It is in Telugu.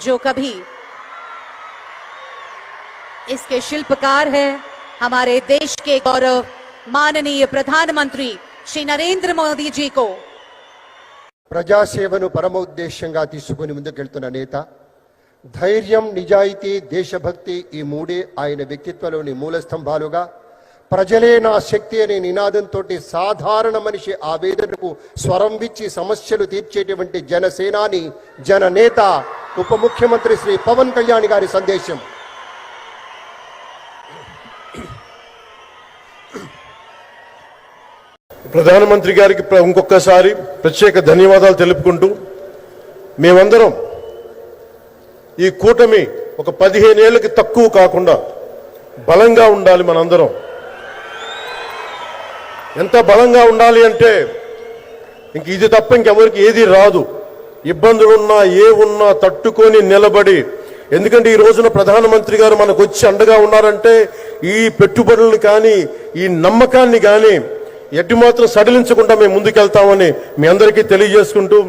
जो कभी इसके शिल्पकार हैं हमारे देश के गौरव माननीय प्रधानमंत्री श्री नरेंद्र मोदी जी को ప్రజాసేవను పరమ ఉద్దేశ్యంగా తీసుకుని ముందుకెళ్తున్న నేత ధైర్యం నిజాయితీ దేశభక్తి ఈ మూడే ఆయన వ్యక్తిత్వంలోని మూల స్తంభాలుగా ప్రజలే నా శక్తి అనే నినాదంతో సాధారణ మనిషి ఆవేదనకు స్వరం విచ్చి సమస్యలు తీర్చేటువంటి జనసేనాని జననేత ఉప ముఖ్యమంత్రి శ్రీ పవన్ కళ్యాణ్ గారి సందేశం. ప్రధానమంత్రి గారికి ప్ర- ఇంకొకసారి ప్రత్యేక ధన్యవాదాలు తెలుపుకుంటూ మేమందరం ఈ కూటమి ఒక పదిహేనేళ్ళకి తక్కువ కాకుండా బలంగా ఉండాలి మనందరం. ఎంత బలంగా ఉండాలి అంటే ఇంక ఇది తప్ప ఇంకెవరికి ఏది రాదు. ఇబ్బందులున్నా ఏ ఉన్నా తట్టుకొని నిలబడి. ఎందుకంటే ఈ రోజున ప్రధానమంత్రి గారు మనకు వచ్చి అండగా ఉన్నారంటే ఈ పెట్టుబడులను కానీ ఈ నమ్మకాన్ని కానీ ఎట్టి మాత్రం సడలించకుండా మేము ముందుకెళ్తామని మీ అందరికీ తెలియజేసుకుంటూ